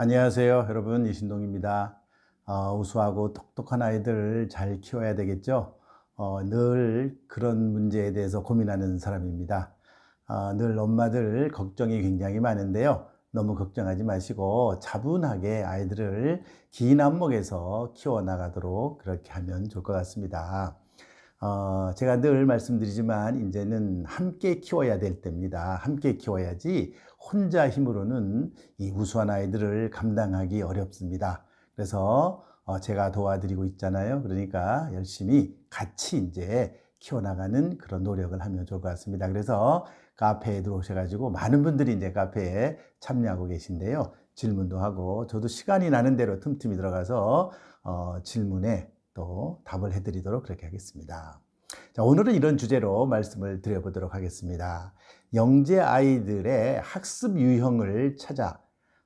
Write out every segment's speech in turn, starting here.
안녕하세요. 여러분 이신동입니다. 어, 우수하고 똑똑한 아이들 잘 키워야 되겠죠. 어, 늘 그런 문제에 대해서 고민하는 사람입니다. 어, 늘 엄마들 걱정이 굉장히 많은데요. 너무 걱정하지 마시고 차분하게 아이들을 긴 안목에서 키워나가도록 그렇게 하면 좋을 것 같습니다. 어, 제가 늘 말씀드리지만 이제는 함께 키워야 될 때입니다. 함께 키워야지 혼자 힘으로는 이 우수한 아이들을 감당하기 어렵습니다. 그래서 어, 제가 도와드리고 있잖아요. 그러니까 열심히 같이 이제 키워나가는 그런 노력을 하면 좋을 것 같습니다. 그래서 카페에 들어오셔가지고 많은 분들이 이제 카페에 참여하고 계신데요. 질문도 하고 저도 시간이 나는 대로 틈틈이 들어가서 어, 질문에 또 답을 해드리도록 그렇게 하겠습니다. 자, 오늘은 이런 주제로 말씀을 드려보도록 하겠습니다. 영재 아이들의 학습 유형을 찾아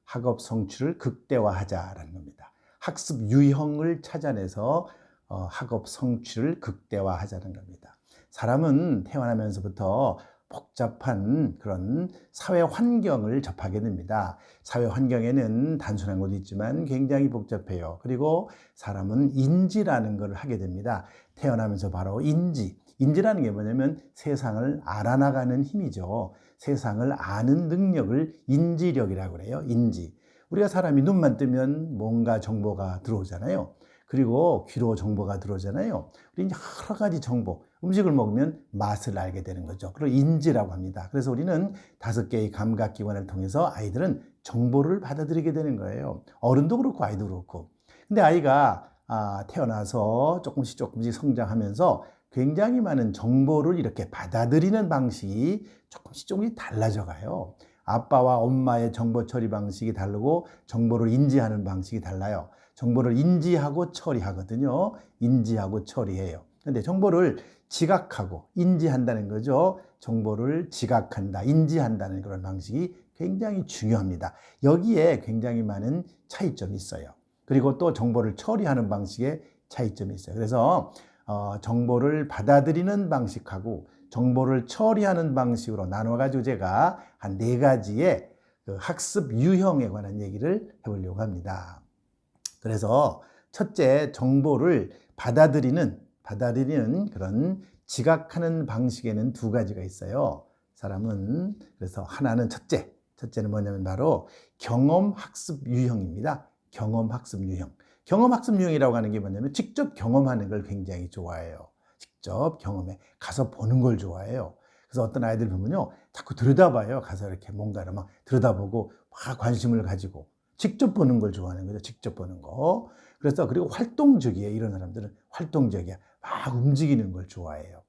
학업 성취를 극대화하자라는 겁니다. 학습 유형을 찾아내서 어, 학업 성취를 극대화하자는 겁니다. 사람은 태어나면서부터 복잡한 그런 사회 환경을 접하게 됩니다. 사회 환경에는 단순한 것도 있지만 굉장히 복잡해요. 그리고 사람은 인지라는 걸 하게 됩니다. 태어나면서 바로 인지. 인지라는 게 뭐냐면 세상을 알아나가는 힘이죠. 세상을 아는 능력을 인지력이라고 그래요. 인지. 우리가 사람이 눈만 뜨면 뭔가 정보가 들어오잖아요. 그리고 귀로 정보가 들어오잖아요. 우리 여러 가지 정보, 음식을 먹으면 맛을 알게 되는 거죠. 그걸 인지라고 합니다. 그래서 우리는 다섯 개의 감각기관을 통해서 아이들은 정보를 받아들이게 되는 거예요. 어른도 그렇고 아이도 그렇고. 근데 아이가 아, 태어나서 조금씩 조금씩 성장하면서 굉장히 많은 정보를 이렇게 받아들이는 방식이 조금씩 조금씩 달라져 가요. 아빠와 엄마의 정보 처리 방식이 다르고 정보를 인지하는 방식이 달라요. 정보를 인지하고 처리하거든요. 인지하고 처리해요. 근데 정보를 지각하고 인지한다는 거죠. 정보를 지각한다, 인지한다는 그런 방식이 굉장히 중요합니다. 여기에 굉장히 많은 차이점이 있어요. 그리고 또 정보를 처리하는 방식에 차이점이 있어요. 그래서 어, 정보를 받아들이는 방식하고 정보를 처리하는 방식으로 나눠가지고 제가 한 네 가지의 그 학습 유형에 관한 얘기를 해보려고 합니다. 그래서 첫째, 정보를 받아들이는 받아들이는 그런 지각하는 방식에는 두 가지가 있어요. 사람은 그래서 하나는 첫째, 첫째는 뭐냐면 바로 경험 학습 유형입니다. 경험 학습 유형. 경험 학습 유형이라고 하는 게 뭐냐면 직접 경험하는 걸 굉장히 좋아해요. 직접 경험해 가서 보는 걸 좋아해요. 그래서 어떤 아이들 보면요, 자꾸 들여다봐요. 가서 이렇게 뭔가를 막 들여다보고 막 관심을 가지고 직접 보는 걸 좋아하는 거죠. 직접 보는 거. 그래서 그리고 활동적이에요. 이런 사람들은 활동적이야. 막 움직이는 걸 좋아해요.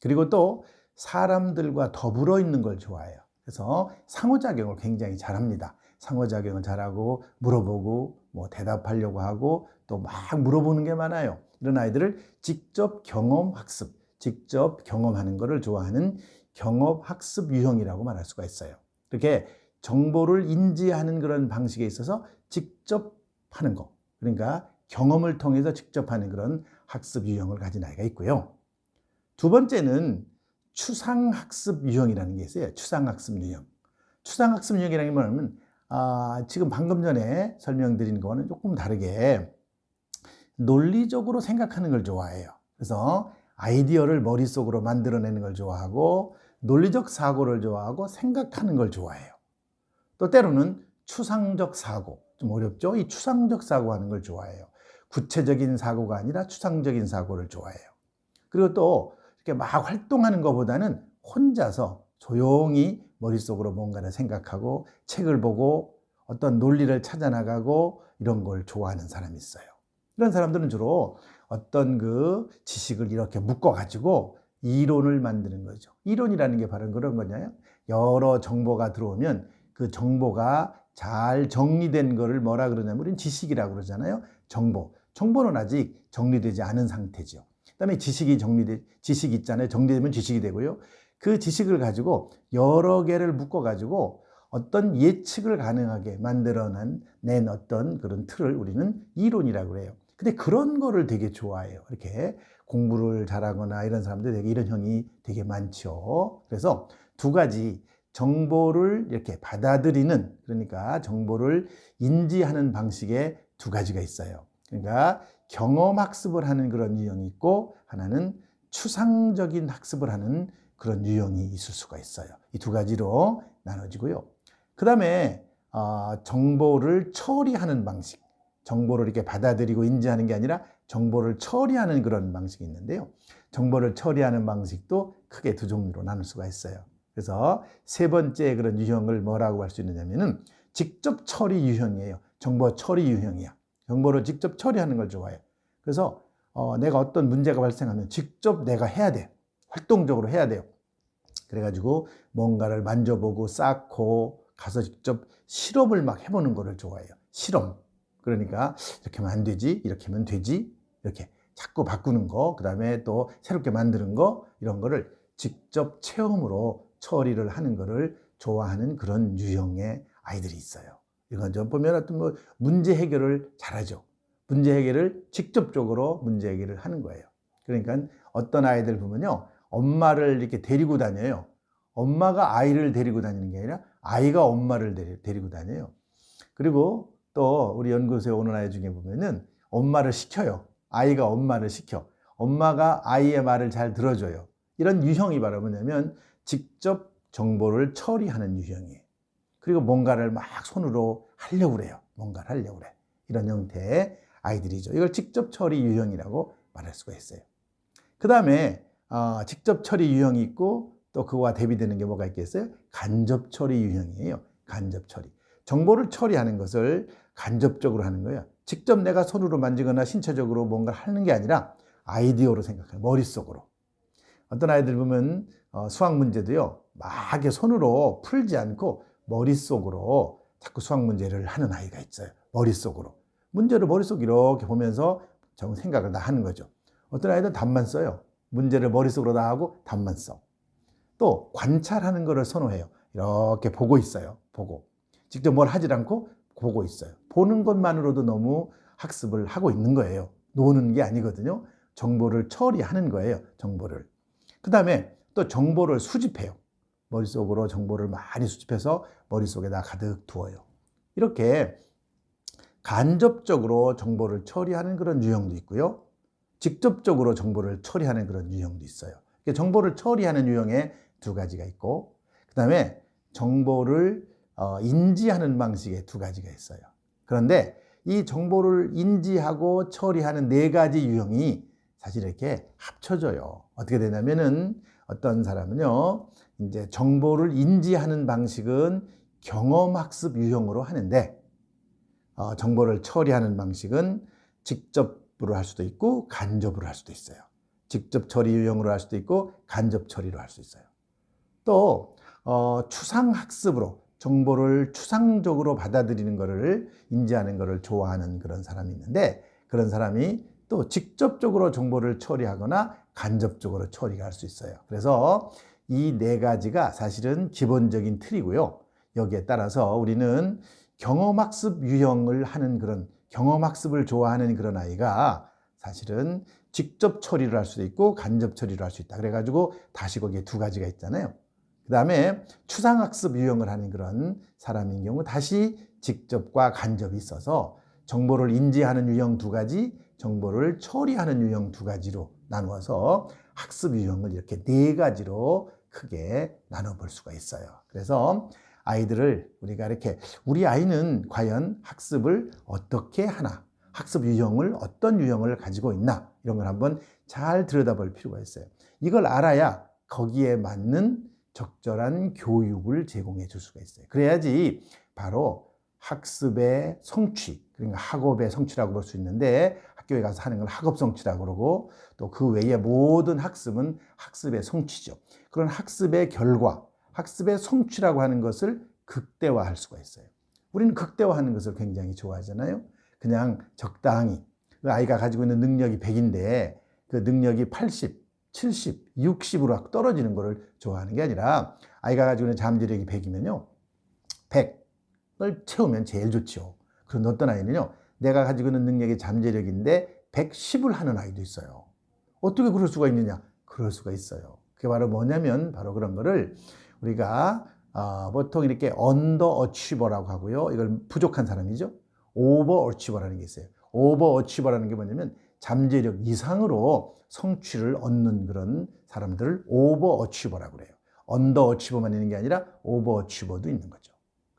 그리고 또 사람들과 더불어 있는 걸 좋아해요. 그래서 상호작용을 굉장히 잘합니다. 상호작용을 잘하고 물어보고 뭐 대답하려고 하고 또 막 물어보는 게 많아요. 이런 아이들을 직접 경험 학습, 직접 경험하는 것을 좋아하는 경험 학습 유형이라고 말할 수가 있어요. 이렇게 정보를 인지하는 그런 방식에 있어서 직접 하는 거. 그러니까 경험을 통해서 직접 하는 그런 학습 유형을 가진 아이가 있고요. 두 번째는 추상학습 유형이라는 게 있어요. 추상학습 유형. 추상학습 유형이라는 게 뭐냐면 아, 지금 방금 전에 설명드린 거는 조금 다르게 논리적으로 생각하는 걸 좋아해요. 그래서 아이디어를 머릿속으로 만들어내는 걸 좋아하고 논리적 사고를 좋아하고 생각하는 걸 좋아해요. 또 때로는 추상적 사고, 좀 어렵죠? 이 추상적 사고 하는 걸 좋아해요. 구체적인 사고가 아니라 추상적인 사고를 좋아해요. 그리고 또 이렇게 막 활동하는 것보다는 혼자서 조용히 머릿속으로 뭔가를 생각하고 책을 보고 어떤 논리를 찾아나가고 이런 걸 좋아하는 사람이 있어요. 이런 사람들은 주로 어떤 그 지식을 이렇게 묶어가지고 이론을 만드는 거죠. 이론이라는 게 바로 그런 거냐요. 여러 정보가 들어오면 그 정보가 잘 정리된 거를 뭐라 그러냐면 우리는 지식이라고 그러잖아요. 정보. 정보는 아직 정리되지 않은 상태죠. 그다음에 지식이 정리돼 지식이 있잖아요. 정리되면 지식이 되고요. 그 지식을 가지고 여러 개를 묶어 가지고 어떤 예측을 가능하게 만들어낸 낸 어떤 그런 틀을 우리는 이론이라고 그래요. 근데 그런 거를 되게 좋아해요. 이렇게 공부를 잘하거나 이런 사람들 되게 이런 형이 되게 많죠. 그래서 두 가지 정보를 이렇게 받아들이는 그러니까 정보를 인지하는 방식의 두 가지가 있어요. 그러니까 경험 학습을 하는 그런 유형이 있고 하나는 추상적인 학습을 하는 그런 유형이 있을 수가 있어요. 이 두 가지로 나눠지고요. 그 다음에 어, 정보를 처리하는 방식, 정보를 이렇게 받아들이고 인지하는 게 아니라 정보를 처리하는 그런 방식이 있는데요. 정보를 처리하는 방식도 크게 두 종류로 나눌 수가 있어요. 그래서 세 번째 그런 유형을 뭐라고 할 수 있느냐면은 직접 처리 유형이에요. 정보 처리 유형이야. 정보를 직접 처리하는 걸 좋아해요. 그래서 어, 내가 어떤 문제가 발생하면 직접 내가 해야 돼. 활동적으로 해야 돼요. 그래가지고 뭔가를 만져보고 쌓고 가서 직접 실험을 막 해보는 거를 좋아해요. 실험. 그러니까 이렇게 하면 안 되지, 이렇게 하면 되지, 이렇게 자꾸 바꾸는 거, 그 다음에 또 새롭게 만드는 거, 이런 거를 직접 체험으로 처리를 하는 거를 좋아하는 그런 유형의 아이들이 있어요. 이건 좀 보면 어떤 뭐 문제 해결을 잘하죠. 문제 해결을 직접적으로 문제 해결을 하는 거예요. 그러니까 어떤 아이들 보면요. 엄마를 이렇게 데리고 다녀요. 엄마가 아이를 데리고 다니는 게 아니라 아이가 엄마를 데리고 다녀요. 그리고 또 우리 연구소에 오는 아이 중에 보면은 엄마를 시켜요. 아이가 엄마를 시켜. 엄마가 아이의 말을 잘 들어줘요. 이런 유형이 바로 뭐냐면 직접 정보를 처리하는 유형이에요. 그리고 뭔가를 막 손으로 하려고 그래요. 뭔가를 하려고 그래. 이런 형태의 아이들이죠. 이걸 직접 처리 유형이라고 말할 수가 있어요. 그 다음에 어, 직접 처리 유형이 있고 또 그와 대비되는 게 뭐가 있겠어요? 간접 처리 유형이에요. 간접 처리. 정보를 처리하는 것을 간접적으로 하는 거예요. 직접 내가 손으로 만지거나 신체적으로 뭔가를 하는 게 아니라 아이디어로 생각해요. 머릿속으로. 어떤 아이들 보면 어, 수학 문제도요. 막 손으로 풀지 않고 머릿속으로 자꾸 수학 문제를 하는 아이가 있어요. 머릿속으로. 문제를 머릿속 이렇게 보면서 정 생각을 다 하는 거죠. 어떤 아이들은 답만 써요. 문제를 머릿속으로 다 하고 답만 써. 또 관찰하는 것을 선호해요. 이렇게 보고 있어요. 보고. 직접 뭘 하질 않고 보고 있어요. 보는 것만으로도 너무 학습을 하고 있는 거예요. 노는 게 아니거든요. 정보를 처리하는 거예요. 정보를. 그 다음에 또 정보를 수집해요. 머릿속으로 정보를 많이 수집해서 머릿속에다 가득 두어요. 이렇게 간접적으로 정보를 처리하는 그런 유형도 있고요. 직접적으로 정보를 처리하는 그런 유형도 있어요. 정보를 처리하는 유형에 두 가지가 있고, 그 다음에 정보를 어, 인지하는 방식의 두 가지가 있어요. 그런데 이 정보를 인지하고 처리하는 네 가지 유형이 사실 이렇게 합쳐져요. 어떻게 되냐면은 어떤 사람은요, 이제 정보를 인지하는 방식은 경험학습 유형으로 하는데, 어, 정보를 처리하는 방식은 직접으로 할 수도 있고, 간접으로 할 수도 있어요. 직접 처리 유형으로 할 수도 있고, 간접 처리로 할 수 있어요. 또, 어, 추상학습으로 정보를 추상적으로 받아들이는 것을 인지하는 것을 좋아하는 그런 사람이 있는데, 그런 사람이 또 직접적으로 정보를 처리하거나 간접적으로 처리할 수 있어요. 그래서 이 네 가지가 사실은 기본적인 틀이고요. 여기에 따라서 우리는 경험학습 유형을 하는 그런 경험학습을 좋아하는 그런 아이가 사실은 직접 처리를 할 수도 있고 간접 처리를 할 수 있다. 그래가지고 다시 거기에 두 가지가 있잖아요. 그 다음에 추상학습 유형을 하는 그런 사람인 경우 다시 직접과 간접이 있어서 정보를 인지하는 유형 두 가지, 정보를 처리하는 유형 두 가지로 나누어서 학습 유형을 이렇게 네 가지로 크게 나눠볼 수가 있어요. 그래서 아이들을 우리가 이렇게 우리 아이는 과연 학습을 어떻게 하나, 학습 유형을 어떤 유형을 가지고 있나 이런 걸 한번 잘 들여다볼 필요가 있어요. 이걸 알아야 거기에 맞는 적절한 교육을 제공해 줄 수가 있어요. 그래야지 바로 학습의 성취, 그러니까 학업의 성취라고 볼 수 있는데 학교에 가서 하는 걸 학업 성취라고 그러고 또 그 외에 모든 학습은 학습의 성취죠. 그런 학습의 결과, 학습의 성취라고 하는 것을 극대화할 수가 있어요. 우리는 극대화하는 것을 굉장히 좋아하잖아요. 그냥 적당히 그 아이가 가지고 있는 능력이 100인데 그 능력이 80, 70, 60으로 떨어지는 것을 좋아하는 게 아니라 아이가 가지고 있는 잠재력이 100이면요. 100을 채우면 제일 좋죠. 그런 어떤 아이는요. 내가 가지고 있는 능력이 잠재력인데 110을 하는 아이도 있어요. 어떻게 그럴 수가 있느냐? 그럴 수가 있어요. 그게 바로 뭐냐면 바로 그런 거를 우리가 어, 보통 이렇게 언더 어치버라고 하고요. 이걸 부족한 사람이죠. 오버 어치버라는 게 있어요. 오버 어치버라는 게 뭐냐면 잠재력 이상으로 성취를 얻는 그런 사람들을 오버 어치버라고 그래요. 언더 어치버만 있는 게 아니라 오버 어치버도 있는 거죠.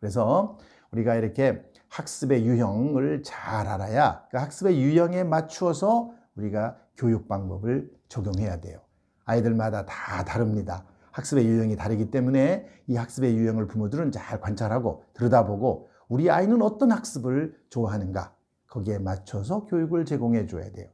그래서 우리가 이렇게 학습의 유형을 잘 알아야 그 학습의 유형에 맞추어서 우리가 교육 방법을 적용해야 돼요. 아이들마다 다 다릅니다. 학습의 유형이 다르기 때문에 이 학습의 유형을 부모들은 잘 관찰하고 들여다보고 우리 아이는 어떤 학습을 좋아하는가 거기에 맞춰서 교육을 제공해 줘야 돼요.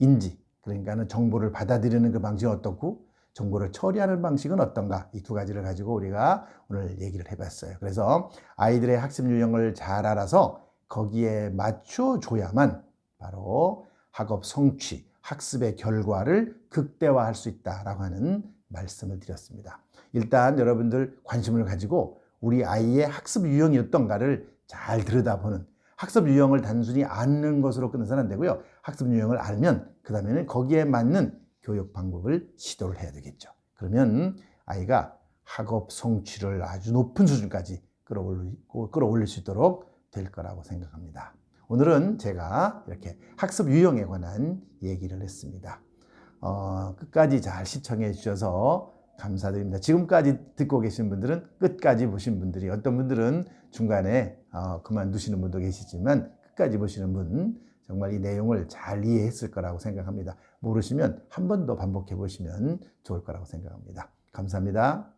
인지 그러니까는 정보를 받아들이는 그 방식은 어떻고 정보를 처리하는 방식은 어떤가 이 두 가지를 가지고 우리가 오늘 얘기를 해봤어요. 그래서 아이들의 학습 유형을 잘 알아서 거기에 맞춰 줘야만 바로 학업 성취, 학습의 결과를 극대화할 수 있다라고 하는 말씀을 드렸습니다. 일단 여러분들 관심을 가지고 우리 아이의 학습 유형이 어떤가를 잘 들여다보는 학습 유형을 단순히 아는 것으로 끝내서는 안 되고요. 학습 유형을 알면 그 다음에는 거기에 맞는 교육 방법을 시도를 해야 되겠죠. 그러면 아이가 학업 성취를 아주 높은 수준까지 끌어올릴 수 있도록 될 거라고 생각합니다. 오늘은 제가 이렇게 학습 유형에 관한 얘기를 했습니다. 어, 끝까지 잘 시청해 주셔서 감사드립니다. 지금까지 듣고 계신 분들은 끝까지 보신 분들이 어떤 분들은 중간에 어, 그만두시는 분도 계시지만 끝까지 보시는 분 정말 이 내용을 잘 이해했을 거라고 생각합니다. 모르시면 한 번 더 반복해 보시면 좋을 거라고 생각합니다. 감사합니다.